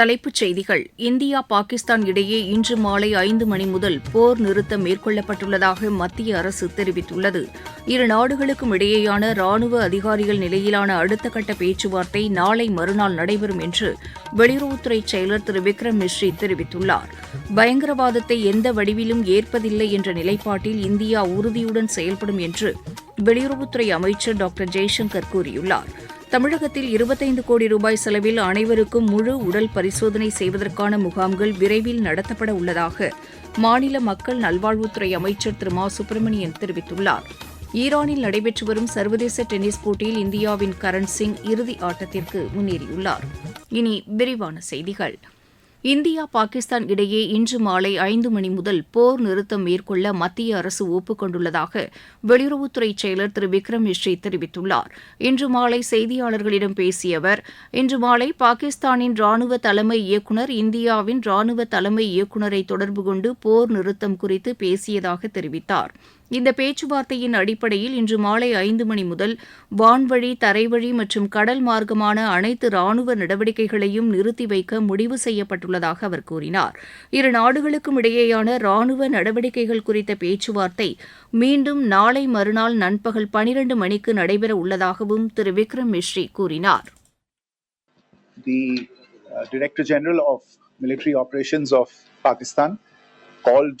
தலைப்புச் செய்திகள். இந்தியா பாகிஸ்தான் இடையே இன்று மாலை ஐந்து மணி முதல் போர் நிறுத்தம் மேற்கொள்ளப்பட்டுள்ளதாக மத்திய அரசு தெரிவித்துள்ளது. இரு நாடுகளுக்கும் இடையேயான ராணுவ அதிகாரிகள் நிலையிலான அடுத்த கட்ட பேச்சுவார்த்தை நாளை மறுநாள் நடைபெறும் என்று வெளியுறவுத்துறை செயலர் திரு விக்ரம் மிஸ்ரி தெரிவித்துள்ளார். பயங்கரவாதத்தை எந்த வடிவிலும் ஏற்பதில்லை என்ற நிலைப்பாட்டில் இந்தியா உறுதியுடன் செயல்படும் என்று வெளியுறவுத்துறை அமைச்சர் டாக்டர் ஜெய்சங்கர் கூறியுள்ளார். தமிழகத்தில் இருபத்தைந்து கோடி ரூபாய் செலவில் அனைவருக்கும் முழு உடல் பரிசோதனை செய்வதற்கான முகாம்கள் விரைவில் நடத்தப்பட உள்ளதாக மாநில மக்கள் நல்வாழ்வுத்துறை அமைச்சர் திரு மா. சுப்பிரமணியன் தெரிவித்துள்ளார். ஈரானில் நடைபெற்று வரும் சர்வதேச டென்னிஸ் போட்டியில் இந்தியாவின் கரண் சிங் இறுதி ஆட்டத்திற்கு முன்னேறியுள்ளார். இனி விரிவான செய்திகள். இந்தியா பாகிஸ்தான் இடையே இன்று மாலை ஐந்து மணி முதல் போர் நிறுத்தம் மேற்கொள்ள மத்திய அரசு ஒப்புக் கொண்டுள்ளதாக வெளியுறவுத்துறை செயலர் திரு விக்ரம் மிஸ்ரி தெரிவித்துள்ளார். இன்று மாலை செய்தியாளர்களிடம் பேசிய அவர் இன்று மாலை பாகிஸ்தானின் ராணுவ தலைமை இயக்குநர் இந்தியாவின் ராணுவ தலைமை இயக்குநரை தொடர்பு கொண்டு போர் நிறுத்தம் குறித்து பேசியதாக தெரிவித்தார். இந்த பேச்சுவார்த்தையின் அடிப்படையில் இன்று மாலை ஐந்து மணி முதல் வான்வழி தரைவழி மற்றும் கடல் மார்க்கமான அனைத்து ராணுவ நடவடிக்கைகளையும் நிறுத்தி வைக்க முடிவு செய்யப்பட்டுள்ளதாக அவர் கூறினார். இரு நாடுகளுக்கும் இடையேயான ராணுவ நடவடிக்கைகள் குறித்த பேச்சுவார்த்தை மீண்டும் நாளை மறுநாள் நண்பகல் பனிரண்டு மணிக்கு நடைபெற உள்ளதாகவும் திரு. விக்ரம் மிஸ்ரி கூறினார். The uh, Director General of Military Operations of Pakistan called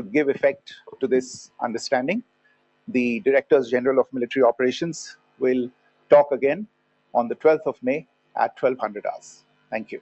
to give effect to this understanding. The Directors General of Military Operations will talk again on the 12th of May at 1200 hours. Thank you.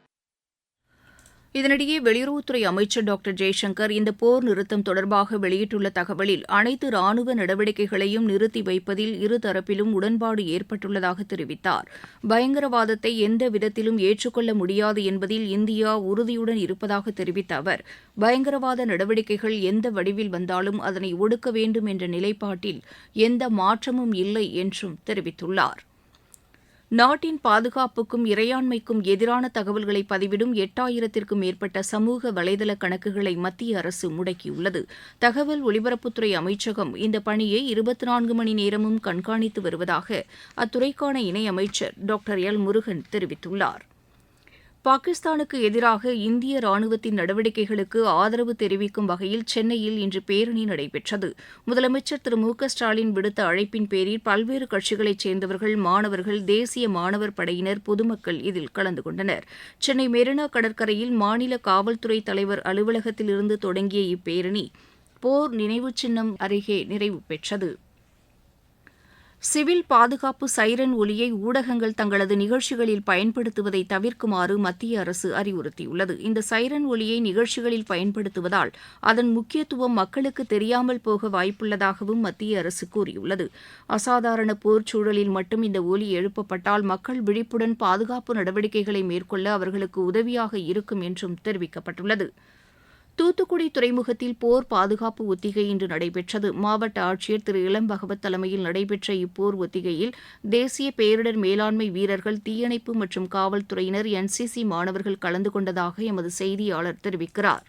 இதனிடையே வெளியுறவுத்துறை அமைச்சர் doctor Jaishankar இந்த போர் நிறுத்தம் தொடர்பாக வெளியிட்டுள்ள தகவலில் அனைத்து ராணுவ நடவடிக்கைகளையும் நிறுத்தி வைப்பதில் இருதரப்பிலும் உடன்பாடு ஏற்பட்டுள்ளதாக தெரிவித்தார். பயங்கரவாதத்தை எந்த விதத்திலும் ஏற்றுக்கொள்ள முடியாது என்பதில் இந்தியா உறுதியுடன் இருப்பதாக தெரிவித்த அவர் பயங்கரவாத நடவடிக்கைகள் எந்த வடிவில் வந்தாலும் அதனை ஒடுக்க வேண்டும் என்ற நிலைப்பாட்டில் எந்த மாற்றமும் இல்லை என்றும் தெரிவித்துள்ளார். நாட்டின் பாதுகாப்புக்கும் இறையாண்மைக்கும் எதிரான தகவல்களை பதிவிடும் எட்டாயிரத்திற்கும் மேற்பட்ட சமூக வலைதள கணக்குகளை மத்திய அரசு முடக்கியுள்ளது. தகவல் ஒலிபரப்புத்துறை அமைச்சகம் இந்த பணியை இருபத்தி நான்கு மணி நேரமும் கண்காணித்து வருவதாக அத்துறைக்கான இணையமைச்சர் டாக்டர் எல் முருகன் தெரிவித்துள்ளார். பாகிஸ்தானுக்கு எதிராக இந்திய ராணுவத்தின் நடவடிக்கைகளுக்கு ஆதரவு தெரிவிக்கும் வகையில் சென்னையில் இன்று பேரணி நடைபெற்றது. முதலமைச்சர் திரு மு க ஸ்டாலின் விடுத்த அழைப்பின் பேரில் பல்வேறு கட்சிகளைச் சேர்ந்தவர்கள் மாணவர்கள் தேசிய மாணவர் படையினர் பொதுமக்கள் இதில் கலந்து கொண்டனர். சென்னை மெரினா கடற்கரையில் மாநில காவல்துறை தலைவர் அலுவலகத்திலிருந்து தொடங்கிய இப்பேரணி போர் நினைவுச் சின்னம் அருகே நிறைவு பெற்றது. சிவில் பாதுகாப்பு சைரன் ஒலியை ஊடகங்கள் தங்களது நிகழ்ச்சிகளில் பயன்படுத்துவதை தவிர்க்குமாறு மத்திய அரசு அறிவுறுத்தியுள்ளது. இந்த சைரன் ஒலியை நிகழ்ச்சிகளில் பயன்படுத்துவதால் அதன் முக்கியத்துவம் மக்களுக்கு தெரியாமல் போக வாய்ப்புள்ளதாகவும் மத்திய அரசு கூறியுள்ளது. அசாதாரண போர் சூழலில் மட்டும் இந்த ஒலி எழுப்பப்பட்டால் மக்கள் விழிப்புடன் பாதுகாப்பு நடவடிக்கைகளை மேற்கொள்ள அவர்களுக்கு உதவியாக இருக்கும் என்றும் தெரிவிக்கப்பட்டுள்ளது. தூத்துக்குடி துறைமுகத்தில் போர் பாதுகாப்பு ஒத்திகை இன்று நடைபெற்றது. மாவட்ட ஆட்சியர் திரு. இளம் பகவத் தலைமையில் நடைபெற்ற இப்போர் ஒத்திகையில் தேசிய பேரிடர் மேலாண்மை வீரர்கள் தீயணைப்பு மற்றும் காவல்துறையினர் என்சிசி மாணவர்கள் கலந்து கொண்டதாக எமது செய்தியாளர் தெரிவிக்கிறார்.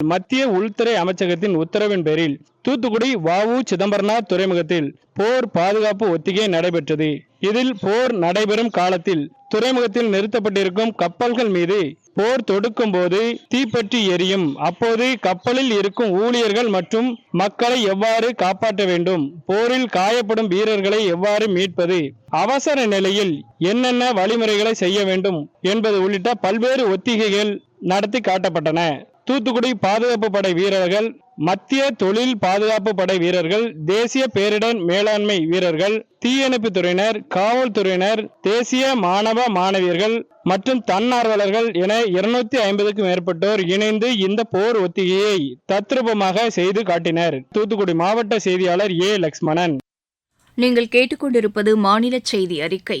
மத்திய உள்துறை அமைச்சகத்தின் உத்தரவின் பேரில் தூத்துக்குடி வஉ சிதம்பரனார் துறைமுகத்தில் போர் பாதுகாப்பு ஒத்திகை நடைபெற்றது. இதில் போர் நடைபெறும் காலத்தில் துறைமுகத்தில் நிறுத்தப்பட்டிருக்கும் கப்பல்கள் மீது போர் தொடுக்கும் போது தீப்பற்றி எரியும். அப்போது கப்பலில் இருக்கும் ஊழியர்கள் மற்றும் மக்களை எவ்வாறு காப்பாற்ற வேண்டும்? போரில் காயப்படும் வீரர்களை எவ்வாறு மீட்பது? அவசர நிலையில் என்னென்ன வழிமுறைகளை செய்ய வேண்டும் என்பது உள்ளிட்ட பல்வேறு ஒத்திகைகள் நடத்தி காட்டப்பட்டன. தூத்துக்குடி பாதுகாப்பு படை வீரர்கள் மத்திய தொழில் பாதுகாப்பு படை வீரர்கள் தேசிய பேரிடர் மேலாண்மை வீரர்கள் தீயணைப்பு துறையினர் காவல்துறையினர் தேசிய மாணவ மாணவியர்கள் மற்றும் தன்னார்வலர்கள் என இருநூத்தி ஐம்பதுக்கும் மேற்பட்டோர் இணைந்து இந்த போர் ஒத்திகையை தத்ரூபமாக செய்து காட்டினர். தூத்துக்குடி மாவட்ட செய்தியாளர் ஏ லக்ஷ்மணன். நீங்கள் கேட்டுக்கொண்டிருப்பது மாநில செய்தி அறிக்கை.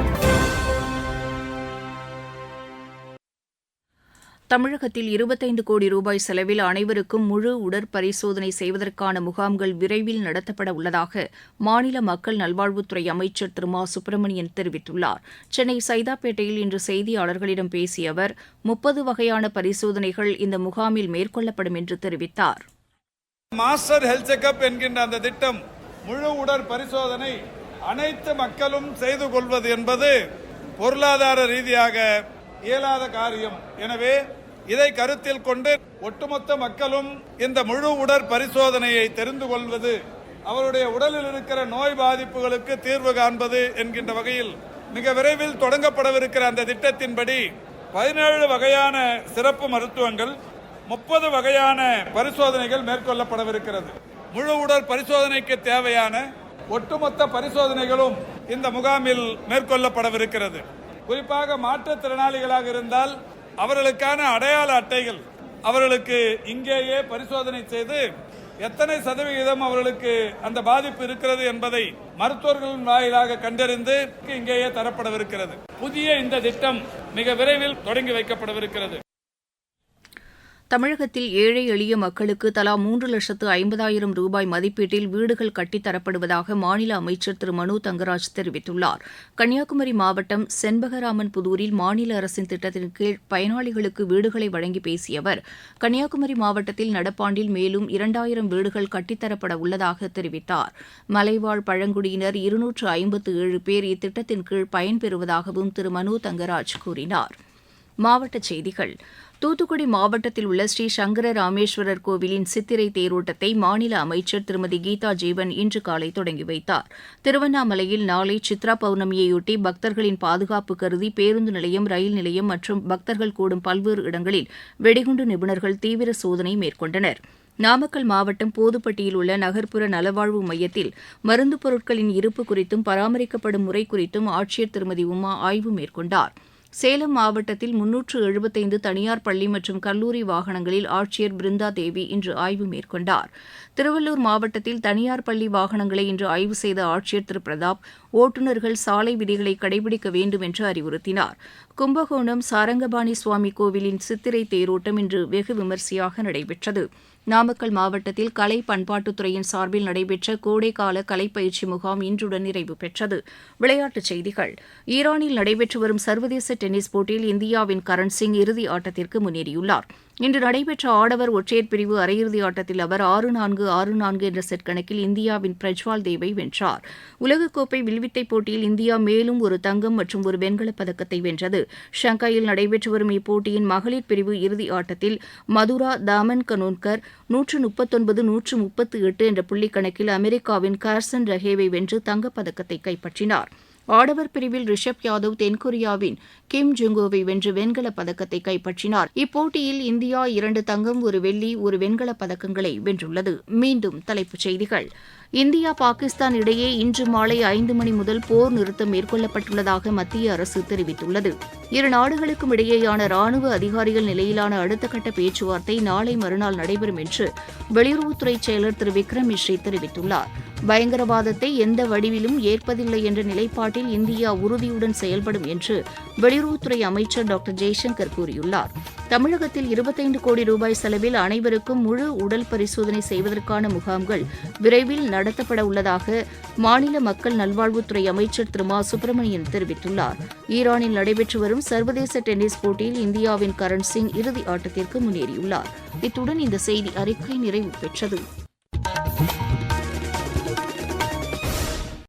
தமிழகத்தில் இருபத்தைந்து கோடி ரூபாய் செலவில் அனைவருக்கும் முழு உடற்பரிசோதனை செய்வதற்கான முகாம்கள் விரைவில் நடத்தப்பட உள்ளதாக மாநில மக்கள் நல்வாழ்வுத்துறை அமைச்சர் திரு மா. சுப்பிரமணியன் தெரிவித்துள்ளார். சென்னை சைதாப்பேட்டையில் இன்று செய்தியாளர்களிடம் பேசிய அவர் முப்பது வகையான பரிசோதனைகள் இந்த முகாமில் மேற்கொள்ளப்படும் என்று தெரிவித்தார். மாஸ்டர் ஹெல்த் செக்அப் என்கின்ற அந்த திட்டம் முழு உடற் பரிசோதனை அனைத்து மக்களும் செய்து கொள்வது என்பது பொருளாதார ரீதியாக இயலாத காரியம். எனவே இதை கருத்தில் கொண்டு ஒட்டுமொத்த மக்களும் இந்த முழு உடற் பரிசோதனையை தெரிந்து கொள்வது அவருடைய உடலில் இருக்கிற நோய் பாதிப்புகளுக்கு தீர்வு காண்பது என்கின்ற வகையில் மிக விரைவில் தொடங்கப்படவிருக்கிற அந்த திட்டத்தின்படி பதினேழு வகையான சிறப்பு மருத்துவங்கள் முப்பது வகையான பரிசோதனைகள் மேற்கொள்ளப்படவிருக்கிறது. முழு உடற் பரிசோதனைக்கு தேவையான ஒட்டுமொத்த பரிசோதனைகளும் இந்த முகாமில் மேற்கொள்ளப்படவிருக்கிறது. குறிப்பாக மாற்றுத்திறனாளிகளாக இருந்தால் அவர்களுக்கான அடையாள அட்டைகள் அவர்களுக்கு இங்கேயே பரிசோதனை செய்து எத்தனை சதவிகிதம் அவர்களுக்கு அந்த பாதிப்பு இருக்கிறது என்பதை மருத்துவர்களின் வாயிலாக கண்டறிந்து இங்கேயே தரப்படவிருக்கிறது. புதிய இந்த திட்டம் மிக விரைவில் தொடங்கி வைக்கப்படவிருக்கிறது. தமிழகத்தில் ஏழை எளிய மக்களுக்கு தலா மூன்று லட்சத்து ஐம்பதாயிரம் ரூபாய் மதிப்பீட்டில் வீடுகள் கட்டித்தரப்படுவதாக மாநில அமைச்சர் திரு. மனு தங்கராஜ் தெரிவித்துள்ளார். கன்னியாகுமரி மாவட்டம் செண்பகராமன் புதூரில் மாநில அரசின் திட்டத்தின் கீழ் பயனாளிகளுக்கு வீடுகளை வழங்கி பேசிய அவர் கன்னியாகுமரி மாவட்டத்தில் நடப்பாண்டில் மேலும் இரண்டாயிரம் வீடுகள் கட்டித்தரப்பட உள்ளதாக தெரிவித்தார். மலைவாழ் பழங்குடியினர் இருநூற்று ஐம்பத்து ஏழு பேர் இத்திட்டத்தின் கீழ் பயன்பெறுவதாகவும் திரு. மனு தங்கராஜ் கூறினார். மாவட்டச் செய்திகள். தூத்துக்குடி மாவட்டத்தில் உள்ள ஸ்ரீ சங்கர ராமேஸ்வரர் கோவிலின் சித்திரை தேரோட்டத்தை மாநில அமைச்சர் திருமதி கீதா ஜீவன் இன்று காலை தொடங்கி வைத்தார். திருவண்ணாமலையில் நாளை சித்ரா பௌர்ணமியையொட்டி பக்தர்களின் பாதுகாப்பு கருதி பேருந்து நிலையம் ரயில் நிலையம் மற்றும் பக்தர்கள் கூடும் பல்வேறு இடங்களில் வெடிகுண்டு நிபுணர்கள் தீவிர சோதனை மேற்கொண்டனர். நாமக்கல் மாவட்டம் போதுப்பட்டியில் உள்ள நகர்ப்புற நலவாழ்வு மையத்தில் மருந்துப் பொருட்களின் இருப்பு குறித்தும் பராமரிக்கப்படும் முறை குறித்தும் ஆட்சியர் திருமதி உமா ஆய்வு மேற்கொண்டார். சேலம் மாவட்டத்தில் முன்னூற்று எழுபத்தைந்து தனியார் பள்ளி மற்றும் கல்லூரி வாகனங்களில் ஆட்சியர் பிருந்தா தேவி இன்று ஆய்வு மேற்கொண்டார். திருவள்ளூர் மாவட்டத்தில் தனியார் பள்ளி வாகனங்களை இன்று ஆய்வு செய்த ஆட்சியர் திரு. பிரதாப் ஓட்டுநர்கள் சாலை விதிகளை கடைபிடிக்க வேண்டும் என்று அறிவுறுத்தினார். கும்பகோணம் சாரங்கபாணி சுவாமி கோவிலின் சித்திரை தேரோட்டம் இன்று வெகு விமரிசையாக நடைபெற்றது. நாமக்கல் மாவட்டத்தில் கலை பண்பாட்டுத்துறையின் சார்பில் நடைபெற்ற கோடைக்கால கலைப்பயிற்சி முகாம் இன்றுடன் நிறைவு பெற்றது. விளையாட்டுச் செய்திகள். ஈரானில் நடைபெற்று வரும் சர்வதேச டென்னிஸ் போட்டியில் இந்தியாவின் கரண் சிங் இறுதி ஆட்டத்திற்கு முன்னேறியுள்ளார். இன்று நடைபெற்ற ஆடவர் ஒற்றையர் பிரிவு அரையிறுதி ஆட்டத்தில் அவர் ஆறு நான்கு ஆறு நான்கு என்ற செட் கணக்கில் இந்தியாவின் பிரஜ்வால் தேவை வென்றார். உலகக்கோப்பை வில்வித்தை போட்டியில் இந்தியா மேலும் ஒரு தங்கம் மற்றும் ஒரு வெண்கலப் பதக்கத்தை வென்றது. ஷங்காயில் நடைபெற்று வரும் இப்போட்டியின் மகளிர் பிரிவு இறுதி ஆட்டத்தில் மதுரா தாமன் கனோன்கர் நூற்று முப்பத்தொன்பது நூற்று முப்பத்து எட்டு என்ற புள்ளிக் கணக்கில் அமெரிக்காவின் கார்சன் ரஹேவை வென்று தங்கப்பதக்கத்தை கைப்பற்றினார். ஆடவர் பிரிவில் ரிஷப் யாதவ் தென்கொரியாவின் கிம் ஜுங்கோவை வென்று வெண்கலப் பதக்கத்தை கைப்பற்றினார். இப்போட்டியில் இந்தியா இரண்டு தங்கம் ஒரு வெள்ளி ஒரு வெண்கலப் பதக்கங்களை வென்றுள்ளது. மீண்டும் தலைப்புச் செய்திகள். இந்தியா பாகிஸ்தான் இடையே இன்று மாலை ஐந்து மணி முதல் போர் நிறுத்தம் மேற்கொள்ளப்பட்டுள்ளதாக மத்திய அரசு தெரிவித்துள்ளது. இரு நாடுகளுக்கும் இடையேயான ராணுவ அதிகாரிகள் நிலையிலான அடுத்த கட்ட பேச்சுவார்த்தை நாளை மறுநாள் நடைபெறும் என்று வெளியுறவுத்துறை செயலர் திரு விக்ரம் மிஸ்ரி தெரிவித்துள்ளார். பயங்கரவாதத்தை எந்த வடிவிலும் ஏற்பதில்லை என்ற நிலைப்பாட்டில் இந்தியா உறுதியுடன் செயல்படும் என்று வெளியுறவுத்துறை அமைச்சர் டாக்டர் ஜெய்சங்கர் கூறியுள்ளார். தமிழகத்தில் இருபத்தைந்து கோடி ரூபாய் செலவில் அனைவருக்கும் முழு உடல் பரிசோதனை செய்வதற்கான முகாம்கள் விரைவில் நடத்தப்பட உள்ளதாக மாநில மக்கள் நல்வாழ்வுத்துறை அமைச்சர் திரு. மா. சுப்பிரமணியன் தெரிவித்துள்ளார். ஈரானில் நடைபெற்று வரும் சர்வதேச டென்னிஸ் போட்டியில் இந்தியாவின் கரண் சிங் இறுதி ஆட்டத்திற்கு முன்னேறியுள்ளார். இத்துடன் இந்த செய்தி அறிக்கை நிறைவு பெற்றது.